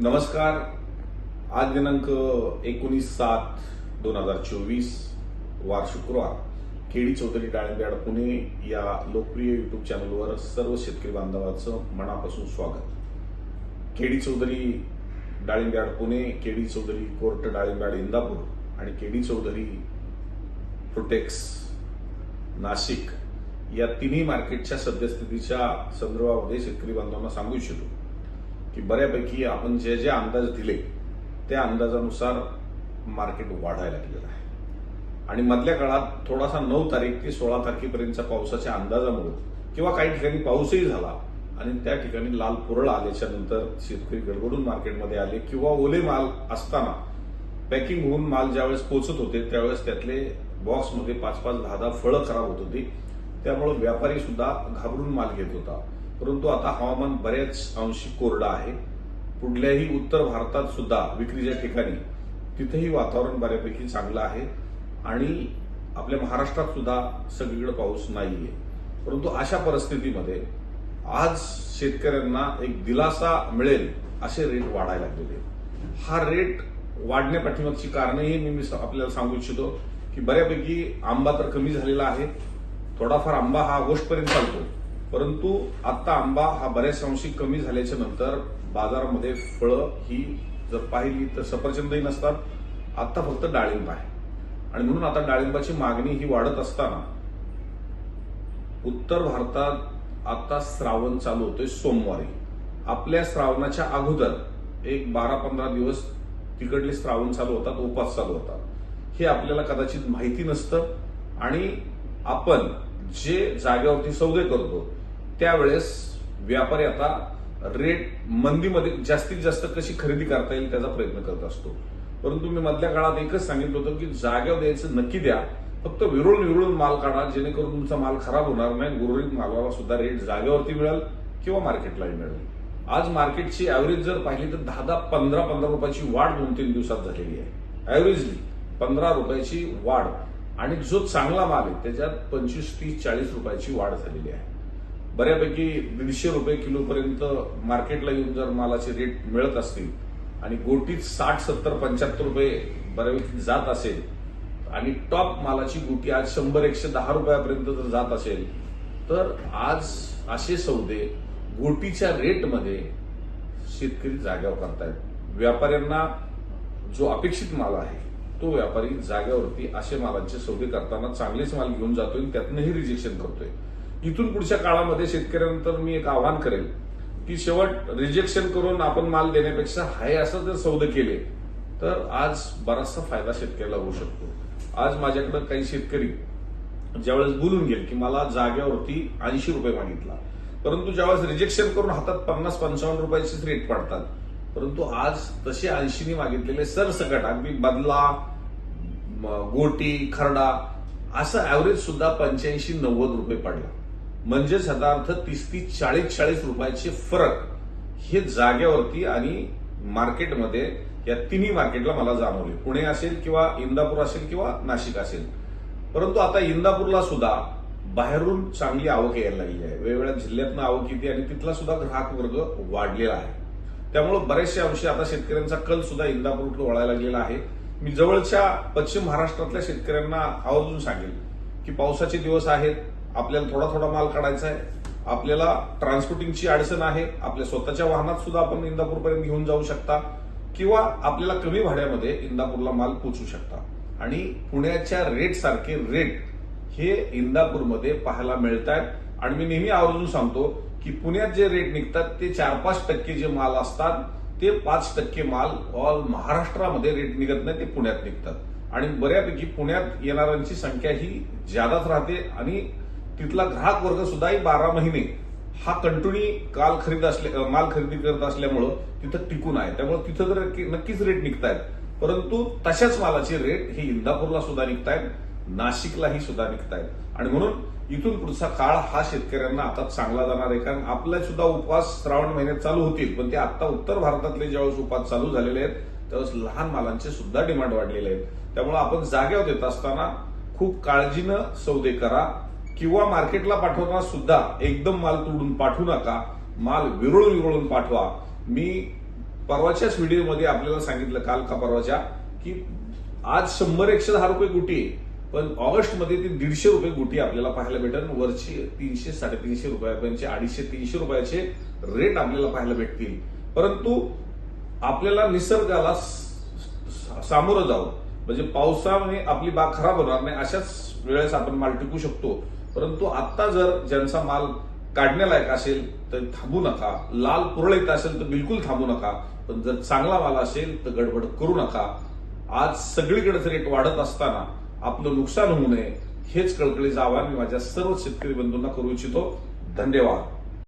नमस्कार. आज दिनांक एकोणीस सात दोन हजार चोवीस वार शुक्रवार. केडी चौधरी डाळिंब्याड पुणे या लोकप्रिय युट्यूब चॅनलवर सर्व शेतकरी बांधवाचं मनापासून स्वागत. केडी चौधरी डाळिंब्याड पुणे केडी चौधरी कोर्ट डाळिंब्याड इंदापूर आणि केडी चौधरी प्रोटेक्स नाशिक या तिन्ही मार्केटच्या सद्यस्थितीच्या संदर्भामध्ये शेतकरी बांधवांना सांगू इच्छितो. की बऱ्यापैकी आपण जे जे अंदाज दिले त्या अंदाजानुसार मार्केट वाढायला लागलेलं आहे. आणि मधल्या काळात थोडासा नऊ तारीख ते सोळा तारखेपर्यंतच्या पावसाच्या अंदाजामुळे किंवा काही ठिकाणी पाऊसही झाला आणि त्या ठिकाणी लाल पुरळ आल्याच्यानंतर शेतकरी गडबडून मार्केटमध्ये आले किंवा ओले माल असताना पॅकिंग होऊन माल ज्यावेळेस पोचत होते त्यावेळेस त्यातले बॉक्समध्ये पाच पाच दहा दहा फळं खराब होत होती. त्यामुळे व्यापारी सुद्धा घाबरून माल घेत होता. परंतु आता हवामान बऱ्याच अंशी कोरडं आहे. पुढल्याही उत्तर भारतात सुद्धा विक्रीच्या ठिकाणी तिथेही वातावरण बऱ्यापैकी चांगलं आहे आणि आपल्या महाराष्ट्रात सुद्धा सगळीकडे पाऊस नाहीये. परंतु अशा परिस्थितीमध्ये आज शेतकऱ्यांना एक दिलासा मिळेल असे रेट वाढायला लागलेले हा रेट वाढण्यापाठीमागची कारणंही मी मी आपल्याला सांगू इच्छितो की बऱ्यापैकी आंबा तर कमी झालेला आहे. थोडाफार आंबा हा ऑगस्टपर्यंत चालतो. परंतु आता आंबा हा बऱ्याच अंशी कमी झाल्याच्यानंतर बाजारामध्ये फळं ही जर पाहिली तर सफरचंदही नसतात. आता फक्त डाळिंब आहे. आणि म्हणून आता डाळिंबाची मागणी ही वाढत असताना उत्तर भारतात आता श्रावण चालू होतोय सोमवारी. आपल्या श्रावणाच्या अगोदर एक बारा पंधरा दिवस तिकडले श्रावण चालू होतात उपास चालू होतात. हे आपल्याला कदाचित माहिती नसतं. आणि आपण जे जागेवरती सौदे करतो त्यावेळेस व्यापारी आता रेट मंदीमध्ये जास्तीत जास्त कशी खरेदी करता येईल त्याचा प्रयत्न करत असतो. परंतु मी मधल्या काळात एकच सांगितलं होतं की जाग्यावर द्यायचं नक्की द्या. फक्त विरळून विरळून माल काढा जेणेकरून तुमचा माल खराब होणार नाही गुरुरीत मालाला सुद्धा रेट जागेवरती मिळेल किंवा मार्केटलाही मिळेल. आज मार्केटची ऍव्हरेज जर पाहिली तर दहा दहा पंधरा पंधरा रुपयाची वाढ दोन तीन दिवसात झालेली आहे. ऍव्हरेजली पंधरा रुपयाची वाढ. आणि जो चांगला माल आहे त्याच्यात पंचवीस तीस चाळीस रुपयाची वाढ झालेली आहे. बऱ्यापैकी दीडशे रुपये किलोपर्यंत मार्केटला येऊन जर मालाचे रेट मिळत असतील आणि गोटीत साठ सत्तर पंच्याहत्तर रुपये बऱ्यापैकी जात असेल आणि टॉप मालाची गोटी आज शंभर एकशे दहा रुपयापर्यंत जर जात असेल तर आज असे सौदे गोटीच्या रेटमध्ये शेतकरी जाग्यावर करतायत. व्यापाऱ्यांना जो अपेक्षित माल आहे तो व्यापारी जाग्यावरती असे मालांचे सौदे करताना चांगलेच माल घेऊन जातोय आणि त्यातनंही रिजेक्शन करतोय. इथून पुढच्या काळामध्ये शेतकऱ्यांतर मी एक आव्हान करेल की शेवट रिजेक्शन करून आपण माल देण्यापेक्षा हाय असं जर सौदे केले तर आज बराचसा फायदा शेतकऱ्याला होऊ शकतो. आज माझ्याकडे काही शेतकरी ज्यावेळेस बोलून गेले की मला जाग्यावरती ऐंशी रुपये मागितला परंतु ज्यावेळेस रिजेक्शन करून हातात पन्नास पंचावन्न रुपयाचेच रेट पडतात परंतु आज तसे ऐंशीने मागितलेले सरसकट अगदी बदला गोटी खरडा असं ऍव्हरेज सुद्धा पंच्याऐंशी नव्वद रुपये पडला. म्हणजेच याचा अर्थ तीस तीस चाळीस चाळीस रुपयाचे फरक हे जाग्यावरती आणि मार्केटमध्ये या तिन्ही मार्केटला मला जाणवले. पुणे असेल किंवा इंदापूर असेल किंवा नाशिक असेल. परंतु आता इंदापूरला सुद्धा बाहेरून चांगली आवक यायला लागली आहे. वेगवेगळ्या जिल्ह्यातनं आवक येते आणि तिथला सुद्धा ग्राहक वर्ग वाढलेला आहे. त्यामुळे बरेचसे अंशी आता शेतकऱ्यांचा कल सुद्धा इंदापूरकडे वळायला गेला आहे. मी जवळच्या पश्चिम महाराष्ट्रातल्या शेतकऱ्यांना आवर्जून सांगेल की पावसाचे दिवस आहेत आपल्याला थोडा थोडा माल काढायचा आहे. आपल्याला ट्रान्सपोर्टिंगची अडचण आहे. आपल्या स्वतःच्या वाहनात सुद्धा आपण इंदापूरपर्यंत घेऊन जाऊ शकता. किंवा आपल्याला कमी भाड्यामध्ये इंदापूरला माल पोचू शकता. आणि पुण्याच्या रेट सारखे रेट हे इंदापूरमध्ये पाहायला मिळत आहेत आणि मी नेहमी आवर्जून सांगतो की पुण्यात जे रेट निघतात ते चार पाच टक्के जे माल असतात ते पाच टक्के माल ऑल महाराष्ट्रामध्ये रेट निघत नाही ते पुण्यात निघतात. आणि बऱ्यापैकी पुण्यात येणाऱ्यांची संख्या ही जादाच राहते आणि तिथला ग्राहक वर्ग सुद्धा बारा महिने हा कंटिन्यू काल खरेदी असले माल खरेदी करत असल्यामुळं तिथं टिकून आहे. त्यामुळे तिथं तर नक्की- नक्कीच रेट निघतायत. परंतु तशाच मालाचे रेट हे इंदापूरला सुद्धा निघतायत नाशिकलाही सुद्धा निघतायत. आणि म्हणून इथून पुढचा काळ हा शेतकऱ्यांना आता चांगला जाणार आहे. कारण आपले सुद्धा उपवास श्रावण महिन्यात चालू होतील पण ते आता उत्तर भारतातले ज्यावेळेस उपवास चालू झालेले आहेत त्यावेळेस लहान मालांचे सुद्धा डिमांड वाढलेले आहेत. त्यामुळे आपण जाग्यावर देत असताना खूप काळजीनं सौदे करा किंवा मार्केटला पाठवताना सुद्धा एकदम माल तोडून पाठवू नका माल विरळून विरळून पाठवा. मी परवाच्याच व्हिडिओमध्ये आपल्याला सांगितलं काल का परवाच्या की आज शंभर एकशे दहा रुपये गुटी आहे पण ऑगस्टमध्ये ती दीडशे रुपये गुटी आपल्याला पाहायला भेटेल वरची तीनशे साडेतीनशे रुपयापर्यंतचे अडीचशे तीनशे रुपयाचे रेट आपल्याला पाहायला भेटतील. परंतु आपल्याला निसर्गाला सामोरं जावं. म्हणजे पावसाने आपली बाग खराब होणार नाही अशाच वेळेस आपण माल टिकू शकतो. परंतु आता जर ज्यांचा माल काढण्यालायक असेल तर थांबू नका. लाल पुरळ येत असेल तर बिलकुल थांबू नका. पण जर चांगला माल असेल तर गडबड करू नका. आज सगळीकडेच रेट वाढत असताना आपलं नुकसान होऊ नये हेच कळकळीचं आवाहन मी माझ्या सर्व शेतकरी बंधूंना करू इच्छितो. धन्यवाद.